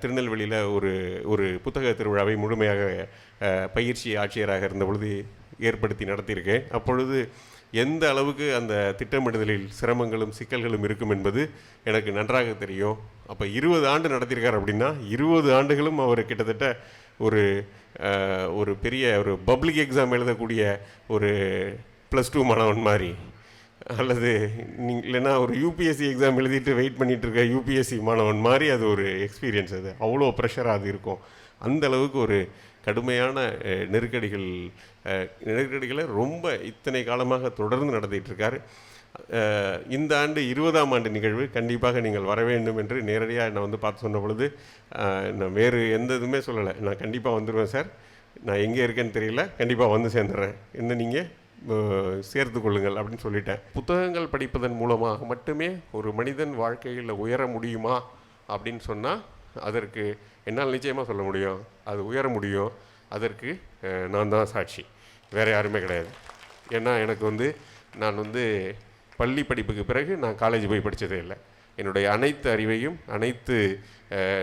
திருநெல்வேலியில் ஒரு ஒரு புத்தக திருவிழாவை முழுமையாக பயிற்சி ஆட்சியராக இருந்த பொழுது ஏற்படுத்தி நடத்தியிருக்கேன். அப்பொழுது எந்த அளவுக்கு அந்த திட்டமிடுதலில் சிரமங்களும் சிக்கல்களும் இருக்கும் என்பது எனக்கு நன்றாக தெரியும். அப்போ இருபது ஆண்டு நடத்தியிருக்கார் அப்படின்னா இருபது ஆண்டுகளும் அவர் கிட்டத்தட்ட ஒரு ஒரு பெரிய ஒரு பப்ளிக் எக்ஸாம் எழுதக்கூடிய ஒரு ப்ளஸ் டூ மாணவன் மாதிரி. அல்லது நீ இல்லைன்னா ஒரு யூபிஎஸ்சி எக்ஸாம் எழுதிட்டு வெயிட் பண்ணிட்டு இருக்க யூபிஎஸ்சி மாணவன் மாதிரி அது ஒரு எக்ஸ்பீரியன்ஸ் அது. அவ்வளோ ப்ரெஷராக அது இருக்கும். அந்த அளவுக்கு ஒரு கடுமையான நெருக்கடிகள் நெருக்கடிகளை ரொம்ப இத்தனை காலமாக தொடர்ந்து நடத்திட்டுருக்காரு இந்த ஆண்டு இருபதாம் ஆண்டு நிகழ்வு கண்டிப்பாக நீங்கள் வர வேண்டும் என்று நேரடியாக என்னை வந்து பார்த்து சொன்ன பொழுது நான் வேறு எந்த இதுவுமே சொல்லலை. நான் கண்டிப்பாக வந்துடுவேன் சார். நான் எங்கே இருக்கேன்னு தெரியல. கண்டிப்பாக வந்து சேர்ந்துடுறேன். என்ன நீங்கள் சேர்த்து கொள்ளுங்கள் அப்படின்னு சொல்லிட்டேன். புத்தகங்கள் படிப்பதன் மூலமாக மட்டுமே ஒரு மனிதன் வாழ்க்கையில் உயர முடியுமா அப்படின்னு சொன்னால் அதற்கு என்னால் நிச்சயமாக சொல்ல முடியும். அது உயர முடியும். அதற்கு நான் தான் சாட்சி. வேறு யாருமே கிடையாது. ஏன்னா எனக்கு வந்து நான் வந்து பள்ளி படிப்புக்கு பிறகு நான் காலேஜ் போய் படித்ததே இல்லை. என்னுடைய அனைத்து அறிவையும் அனைத்து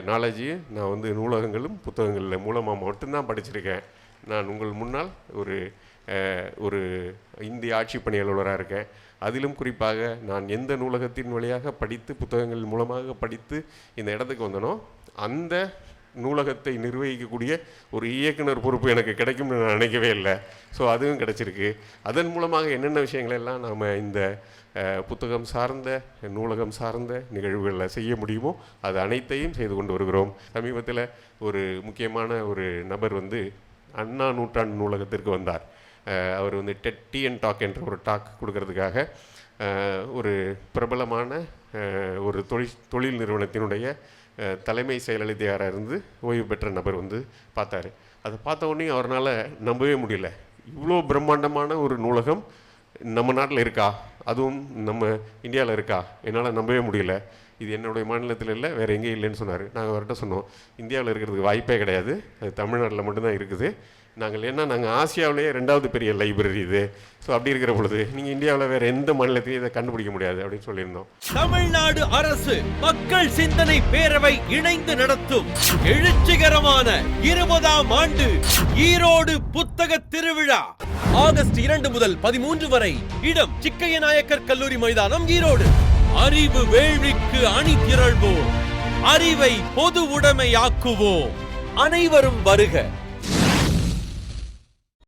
நாலேஜையும் நான் வந்து நூலகங்களும் புத்தகங்களில் மூலமாக மட்டும்தான் படிச்சிருக்கேன். நான் உங்கள் முன்னால் ஒரு ஒரு இந்திய ஆட்சி பணியாளராக இருக்கேன். அதிலும் குறிப்பாக நான் எந்த நூலகத்தின் வழியாக படித்து புத்தகங்கள் மூலமாக படித்து இந்த இடத்துக்கு வந்தனோ அந்த நூலகத்தை நிர்வகிக்கக்கூடிய ஒரு இயக்குனர் பொறுப்பு எனக்கு கிடைக்கும்னு நான் நினைக்கவே இல்லை. ஸோ அதுவும் கிடச்சிருக்கு. அதன் மூலமாக என்னென்ன விஷயங்கள் எல்லாம் நாம் இந்த புத்தகம் சார்ந்த நூலகம் சார்ந்த நிகழ்வுகளில் செய்ய முடியுமோ அது அனைத்தையும் செய்து கொண்டு வருகிறோம். சமீபத்தில் ஒரு முக்கியமான ஒரு நபர் வந்து அண்ணா நூற்றாண்டு நூலகத்திற்கு வந்தார். அவர் வந்து டெட் டி அண்ட் டாக் என்ற ஒரு டாக் கொடுக்கறதுக்காக ஒரு பிரபலமான ஒரு தொழில் தொழில் நிறுவனத்தினுடைய தலைமை செயலதிகாராக இருந்து ஓய்வு பெற்ற நபர் வந்து பார்த்தாரு. அதை பார்த்த உடனே அவரால் நம்பவே முடியல. இவ்வளோ பிரம்மாண்டமான ஒரு நூலகம் நம்ம நாட்டில் இருக்கா? அதுவும் நம்ம இந்தியாவில் இருக்கா? என்னால் நம்பவே முடியல. இது என்னுடைய மாநிலத்தில் இல்லை வேறு எங்கேயும் இல்லைன்னு சொன்னார். நாங்கள் அவர்கிட்ட சொன்னோம் இந்தியாவில் இருக்கிறதுக்கு வாய்ப்பே கிடையாது. அது தமிழ்நாட்டில் மட்டும்தான் இருக்குது. நாங்கள் ஏன்னா நாங்கள் ஆசியாவிலேயே ரெண்டாவது பெரிய லைப்ரரி இது. ஸோ அப்படி இருக்கிற பொழுது நீங்கள் இந்தியாவில் வேறு எந்த மாநிலத்திலையும் இதை கண்டுபிடிக்க முடியாது அப்படின்னு சொல்லியிருந்தோம். தமிழ்நாடு அரசு மக்கள் சிந்தனை பேரவை இணைந்து நடத்தும் எழுச்சிகரமான இருபதாம் ஆண்டு ஈரோடு புத்தக திருவிழா. ஆகஸ்ட் இரண்டு முதல் பதிமூன்று வரை இடம் சிக்கைய நாயக்கர் கல்லூரி மைதானம் ஈரோடு. அறிவு வேள்விக்கு அணி திரள்வோம் அறிவை பொது உடைமையாக்குவோம். அனைவரும் வருக.